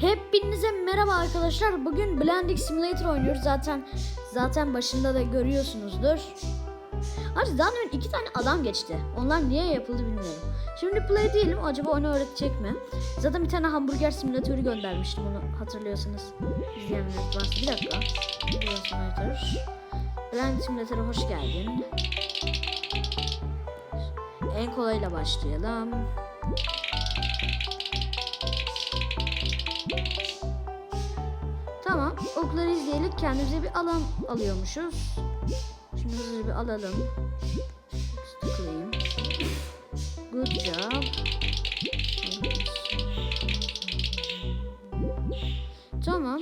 Hepinize merhaba arkadaşlar. Bugün Blending Simulator oynuyoruz. Zaten zaten başında da görüyorsunuzdur. Abi daha önce iki tane adam geçti. Onlar niye yapıldı bilmiyorum. Şimdi play diyelim. Acaba onu öğretecek mi? Zaten bir tane hamburger simülatörü göndermiştim onu hatırlıyorsunuz. İzleyenler varsa bir dakika. Hamburger simülatör. Blending Simulator'a hoş geldin. En kolayla başlayalım. Okları izleyelim. Kendimize bir alan alıyormuşuz. Şimdi hızlıca bir alalım. Tıklayayım. Good job. Tamam.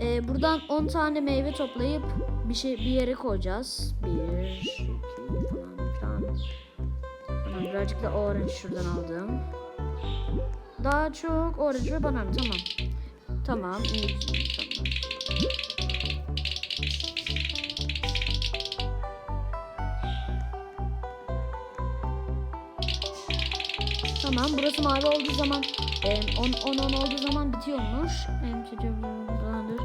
Ee, buradan 10 tane meyve toplayıp bir şey bir yere koyacağız. 1 2 falan. Tamam, birazcık da orange şuradan aldım. Daha çok orange ve banana tamam. Tamam, iyi. Tamam. Burası mavi olduğu zaman 10 10 10 olduğu zaman bitiyormuş. Blender.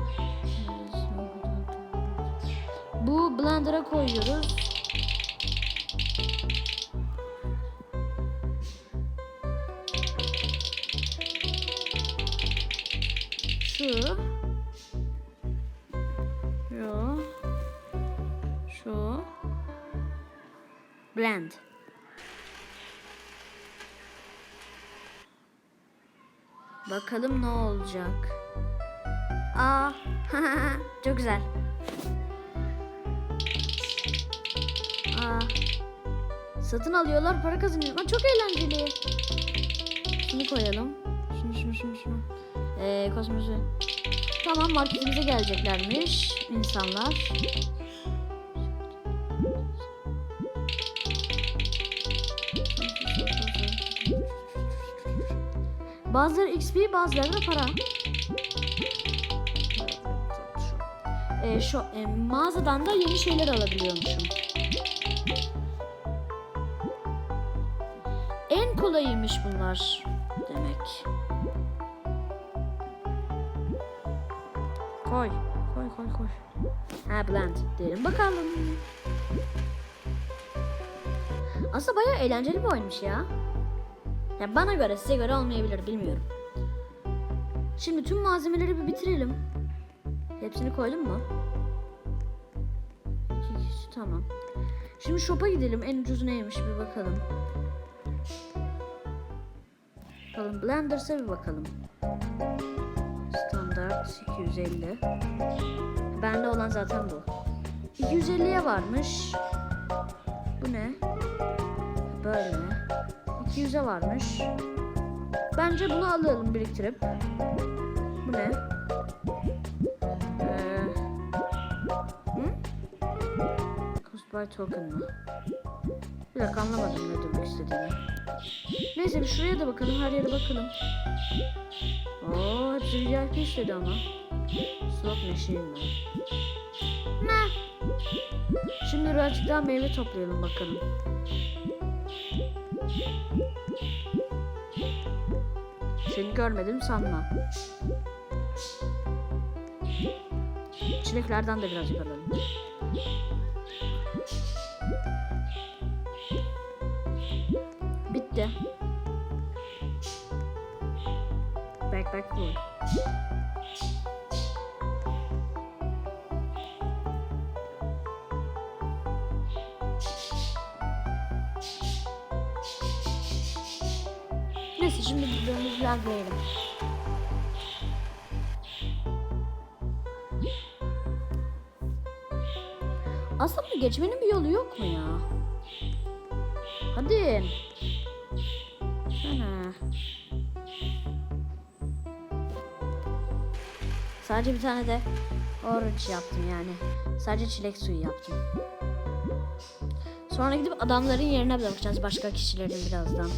Bu blender'a koyuyoruz. Şu. Blend. Bakalım ne olacak. Aa, çok güzel. Aa, satın alıyorlar, para kazanıyorlar. Çok eğlenceli. Şunu koyalım. Şunu, şunu, şunu, şunu. Ee, kosmosu. Tamam, marketimize geleceklermiş insanlar. Bazıları XP, bazıları da para. Ee, şu e, mağazadan da yeni şeyler alabiliyormuşum. En kolayıymış bunlar demek. Koy, koy, koy, koy. Ha blend diyelim bakalım. Aslında bayağı eğlenceli bir oyunmuş ya. Ya bana göre size göre olmayabilir bilmiyorum. Şimdi tüm malzemeleri bir bitirelim. Hepsini koydum mu? Tamam. Şimdi shop'a gidelim. En ucuz neymiş bir bakalım. Bakalım Blender'sa bir bakalım. Standart 250. Bende olan zaten bu. 250'ye varmış. Bu ne? Böyle mi? 200'e varmış. Bence bunu alalım biriktirip. Bu ne? Ee, hı? Cost by token mı? Bir dakika anlamadım ne demek istediğini. Neyse bir şuraya da bakalım. Her yere bakalım. Oo hepsi VIP istedi ama. Slot machine mi? Ne? Şimdi birazcık daha meyve toplayalım bakalım. Seni görmedim sanma. Çileklerden de birazcık alalım. Bitti. Backpack full. Neyse şimdi videomuzu ilerleyelim. Aslında geçmenin bir yolu yok mu ya? Hadi. Sana. Sadece bir tane de orange yaptım yani. Sadece çilek suyu yaptım. Sonra gidip adamların yerine bakacağız başka kişilerin birazdan.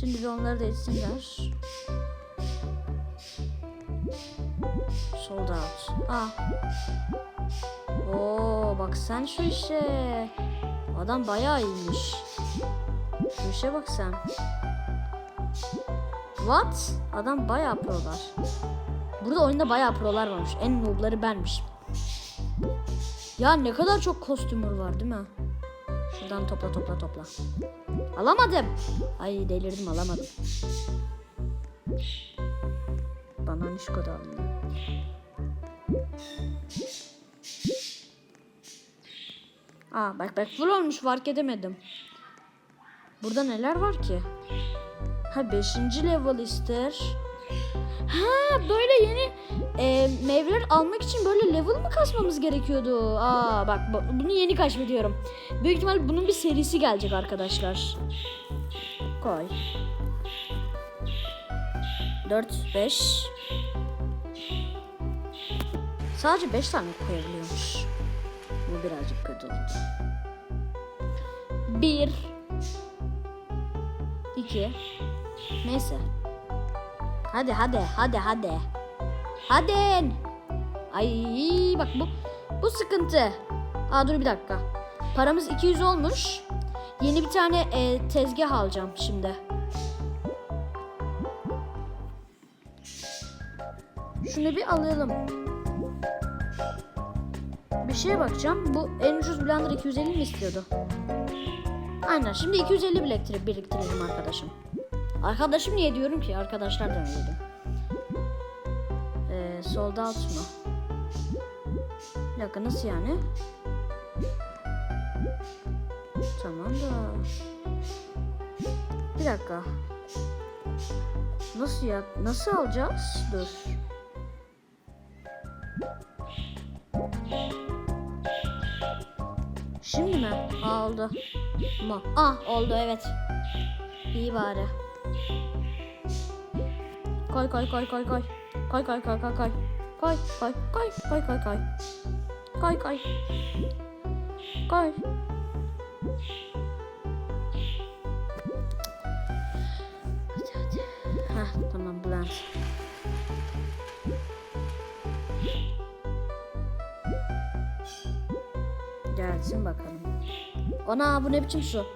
Şimdi bir onları da etsinler. Sold out. Ah. Oo bak sen şu işe. Adam bayağı iyiymiş. Şu işe bak sen. What? Adam bayağı prolar. Burada oyunda bayağı prolar varmış. En noobları benmiş. Ya ne kadar çok kostümür var değil mi? Şuradan topla topla topla. Alamadım. Ay delirdim alamadım. Bana Nişko da alındı. Aa bak bak full olmuş fark edemedim. Burada neler var ki? Ha 5. level ister. Ha böyle yeni e, meyveler almak için böyle level mı kasmamız gerekiyordu? Aa bak bu- bunu yeni keşfediyorum. Büyük ihtimal bunun bir serisi gelecek arkadaşlar. Koy. 4 5 Sadece 5 tane koyabiliyormuş. Bu birazcık kötü oldu. 1 2 Neyse. Hadi hadi hadi hadi. Hadi. Ay bak bu bu sıkıntı. Aa dur bir dakika. Paramız 200 olmuş. Yeni bir tane e, tezgah alacağım şimdi. Şunu bir alalım. Bir şeye bakacağım. Bu en ucuz blender 250 mi istiyordu? Aynen. Şimdi 250 biriktir biriktirelim arkadaşım. Arkadaşım niye diyorum ki? Arkadaşlar demeliydim. Ee, solda alt mı? Bir nasıl yani? Tamam da... Bir dakika. Nasıl ya? Nasıl alacağız? Dur. Şimdi mi? Aa oldu. Mu? Ah oldu evet. İyi bari. Koy koy koy koy koy. Koy koy koy koy koy. Koy koy koy koy koy koy. Koy koy. Koy. Heh tamam blend. Gelsin bakalım. Ana bu ne biçim su?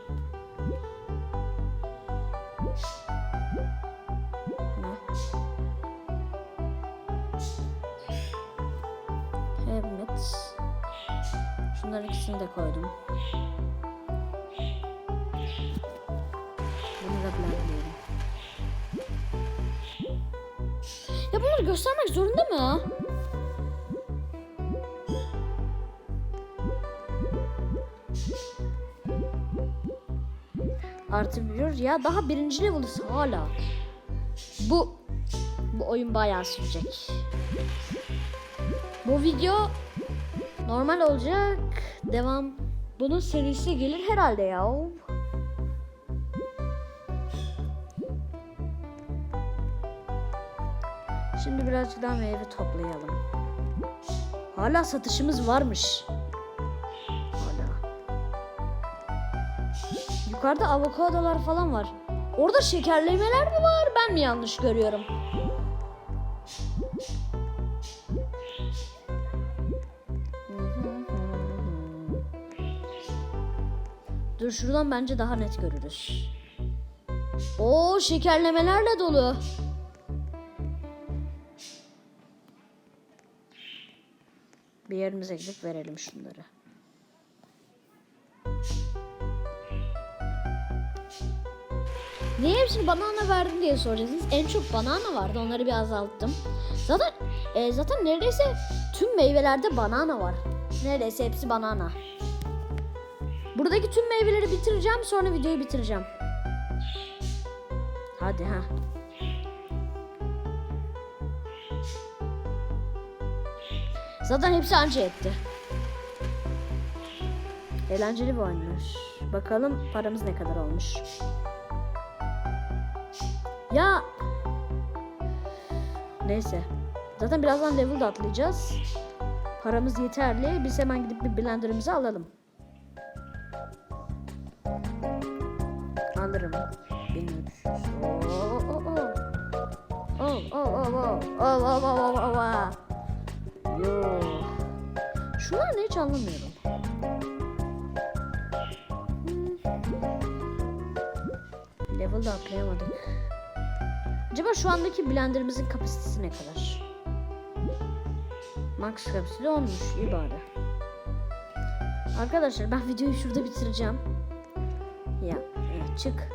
Şunların ikisini de koydum. Bunu da blendliyorum. Ya bunları göstermek zorunda mı? Artı biliyoruz ya daha birinci level'ız hala. Bu bu oyun bayağı sürecek. Bu video normal olacak. Devam. Bunun serisi gelir herhalde ya. Şimdi birazcık daha meyve toplayalım. Hala satışımız varmış. Hala. Yukarıda avokadolar falan var. Orada şekerlemeler mi var? Ben mi yanlış görüyorum? Dur şuradan bence daha net görürüz. Oo şekerlemelerle dolu. Bir yerimize gidip verelim şunları. Niye hepsini banana verdin diye soracaksınız. En çok banana vardı. Onları bir azalttım. Zaten e, zaten neredeyse tüm meyvelerde banana var. Neredeyse hepsi banana. Buradaki tüm meyveleri bitireceğim. Sonra videoyu bitireceğim. Hadi ha. Zaten hepsi anca etti. Eğlenceli bir oyunmuş. Bakalım paramız ne kadar olmuş. Ya neyse. Zaten birazdan level de atlayacağız. Paramız yeterli. Biz hemen gidip bir blenderımızı alalım. Alırım. 1300. Oo, oo, oo. Oh, oh, oh, oh. Oh, oh, oh, oh, oh. Yo. Şunlar ne hiç anlamıyorum. Hmm. Level de atlayamadık. Acaba şu andaki blenderımızın kapasitesi ne kadar? Max kapasite olmuş. iyi bari. Arkadaşlar ben videoyu şurada bitireceğim. Ya çık.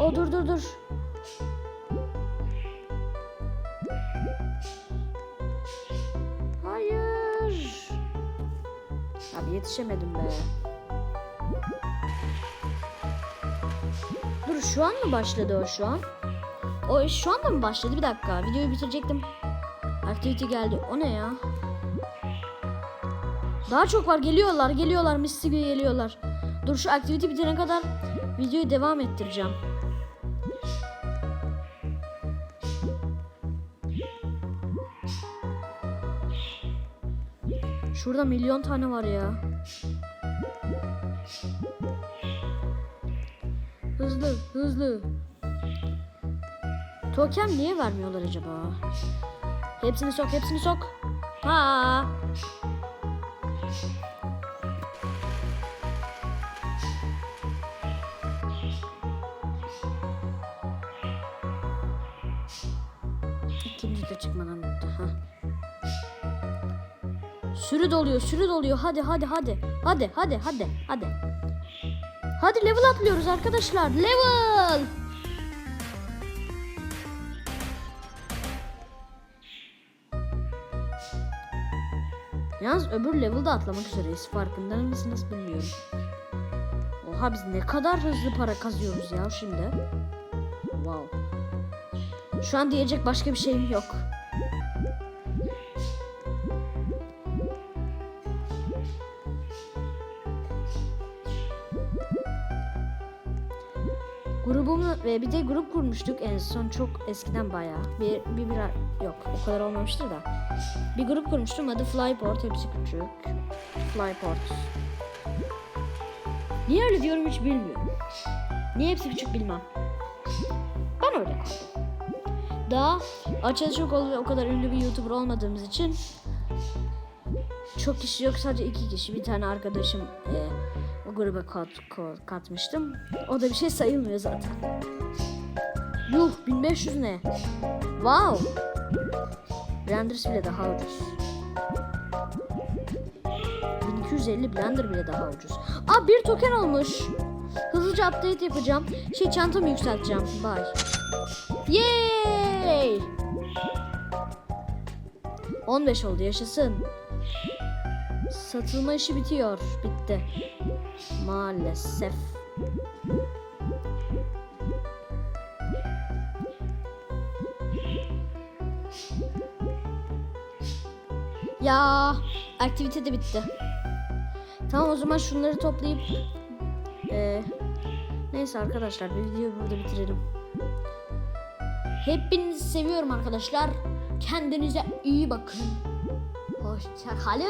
O dur dur dur. Hayır. Abi yetişemedim be. Dur şu an mı başladı o şu an? O şu anda mı başladı? Bir dakika videoyu bitirecektim. Activity geldi. O ne ya? Daha çok var. Geliyorlar. Geliyorlar. Gibi geliyorlar. Dur şu activity bitene kadar videoyu devam ettireceğim. Şurada milyon tane var ya. Hızlı, hızlı. Token niye vermiyorlar acaba? Hepsini sok, hepsini sok. Ha. Çıkmadan bitti. Ha. Sürü doluyor, sürü doluyor. Hadi, hadi, hadi. Hadi, hadi, hadi, hadi. Hadi level atlıyoruz arkadaşlar. Level. Yalnız öbür level'da atlamak üzereyiz. Farkında mısınız bilmiyorum. Oha biz ne kadar hızlı para kazıyoruz ya şimdi. Wow. Şu an diyecek başka bir şeyim yok. Grubumu ve bir de grup kurmuştuk en son çok eskiden bayağı. Bir, bir, bir yok o kadar olmamıştır da. Bir grup kurmuştum adı Flyport hepsi küçük. Flyport. Niye öyle diyorum hiç bilmiyorum. Niye hepsi küçük bilmem. Ben öyle kaldım. Daha açılışı çok ol- o kadar ünlü bir YouTuber olmadığımız için çok kişi yok sadece iki kişi. Bir tane arkadaşım e, gruba kat, ko- katmıştım. O da bir şey sayılmıyor zaten. Yuh 1500 ne? Wow. Blenders bile daha ucuz. 1250 Blender bile daha ucuz. Aa bir token olmuş. Hızlıca update yapacağım. Şey çantamı yükselteceğim. Bye. Yay! 15 oldu yaşasın. Satılma işi bitiyor. Bitti. Maalesef. Ya aktivite de bitti. Tamam o zaman şunları toplayıp eee, neyse arkadaşlar videoyu burada bitirelim. Hepinizi seviyorum arkadaşlar. Kendinize iyi bakın. Hoşça kalın.